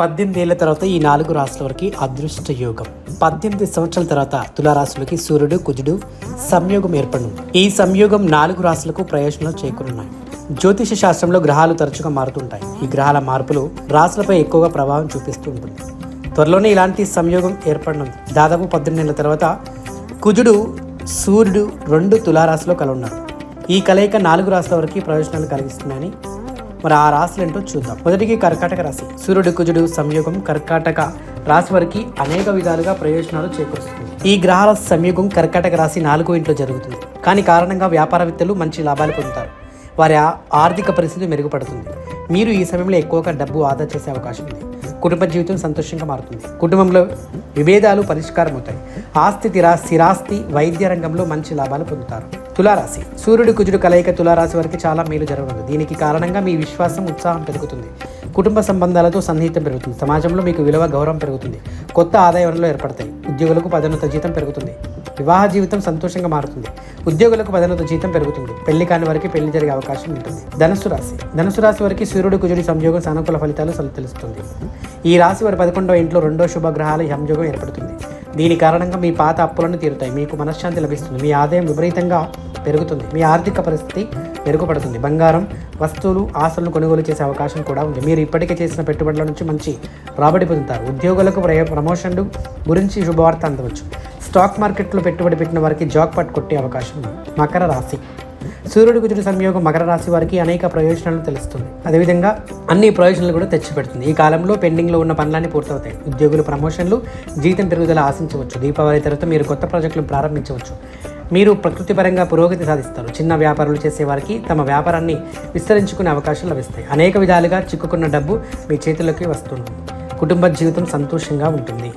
పద్దెనిమిది ఏళ్ళ తర్వాత ఈ నాలుగు రాశుల వరకు అదృష్ట యోగం. పద్దెనిమిది సంవత్సరాల తర్వాత తులారాశులకి సూర్యుడు కుజుడు సంయోగం ఏర్పడింది ఈ సంయోగం నాలుగు రాశులకు ప్రయోజనాలు చేకూరున్నాయి. జ్యోతిష శాస్త్రంలో గ్రహాలు తరచుగా మారుతుంటాయి. ఈ గ్రహాల మార్పులు రాశులపై ఎక్కువగా ప్రభావం చూపిస్తూ ఉంటుంది. త్వరలోనే ఇలాంటి సంయోగం ఏర్పడినది దాదాపు పద్దెనిమిది ఏళ్ళ తర్వాత కుజుడు సూర్యుడు రెండు తులారాశిలో కలున్నారు. ఈ కలయిక నాలుగు రాశుల వరకు ప్రయోజనాలు కలిగిస్తున్నాయని మరి ఆ రాశులు ఏంటో చూద్దాం. మొదటికి కర్కాటక రాశి. సూర్యుడు కుజుడు సంయోగం కర్కాటక రాశి వారికి అనేక విధాలుగా ప్రయోజనాలు చేకూరుస్తుంది. ఈ గ్రహాల సంయోగం కర్కాటక రాశి నాలుగో ఇంట్లో జరుగుతుంది. కానీ కారణంగా వ్యాపారవేత్తలు మంచి లాభాలు పొందుతారు. వారి ఆర్థిక పరిస్థితి మెరుగుపడుతుంది. మీరు ఈ సమయంలో ఎక్కువగా డబ్బు ఆదా చేసే అవకాశం ఉంది. కుటుంబ జీవితం సంతోషంగా మారుతుంది. కుటుంబంలో విభేదాలు పరిష్కారం అవుతాయి ఆస్తి తిరా స్థిరాస్తి వైద్య రంగంలో మంచి లాభాలు పొందుతారు. తులారాశి. సూర్యుడు కుజుడు కలయిక తులారాశి వరకు చాలా మేలు జరగనుంది. దీనికి కారణంగా మీ విశ్వాసం ఉత్సాహం పెరుగుతుంది. కుటుంబ సంబంధాలతో సన్నిహితం పెరుగుతుంది. సమాజంలో మీకు విలువ గౌరవం పెరుగుతుంది. కొత్త ఆదాయ వనరులు ఏర్పడతాయి. ఉద్యోగులకు పదోన్నత జీతం పెరుగుతుంది. వివాహ జీవితం సంతోషంగా మారుతుంది. ఉద్యోగులకు పదోన్నత జీతం పెరుగుతుంది. పెళ్ళి కాని వారికి పెళ్ళి జరిగే అవకాశం ఉంటుంది. ధనుసు రాశి. ధనుసు రాశి వారికి సూర్యుడు కుజుడి సంయోగం సానుకూల ఫలితాలు తెలుస్తుంది. ఈ రాశి వారి పదకొండవ ఇంట్లో రెండో శుభగ్రహాల సంయోగం ఏర్పడుతుంది. దీని కారణంగా మీ పాత అప్పులను తీరుతాయి. మీకు మనశ్శాంతి లభిస్తుంది. మీ ఆదాయం విపరీతంగా పెరుగుతుంది. మీ ఆర్థిక పరిస్థితి మెరుగుపడుతుంది. బంగారం వస్తువులు ఆస్తులను కొనుగోలు చేసే అవకాశం కూడా ఉంది. మీరు ఇప్పటికే చేసిన పెట్టుబడుల నుంచి మంచి రాబడి పొందుతారు. ఉద్యోగులకు ప్రయ- ప్రమోషన్లు గురించి శుభవార్త అందవచ్చు. స్టాక్ మార్కెట్లో పెట్టుబడి పెట్టిన వారికి జాక్ పట్ కొట్టే అవకాశం ఉంది. మకర రాశి. సూర్యుడు కుజుడు సంయోగం మకర రాశి వారికి అనేక ప్రయోజనాలు తెలుస్తుంది. అదేవిధంగా అన్ని ప్రయోజనాలు కూడా తెచ్చిపెడుతుంది. ఈ కాలంలో పెండింగ్లో ఉన్న పనులన్నీ పూర్తవుతాయి. ఉద్యోగులు ప్రమోషన్లు జీతం పెరుగుదల ఆశించవచ్చు. దీపావళి తర్వాత మీరు కొత్త ప్రాజెక్టులు ప్రారంభించవచ్చు. మీరు ప్రకృతిపరంగా పురోగతి సాధిస్తారు. చిన్న వ్యాపారాలు చేసేవారికి తమ వ్యాపారాన్ని విస్తరించుకునే అవకాశం లభిస్తాయి. అనేక విధాలుగా చిక్కుకున్న డబ్బు మీ చేతుల్లోకి వస్తుంది. కుటుంబ జీవితం సంతోషంగా ఉంటుంది.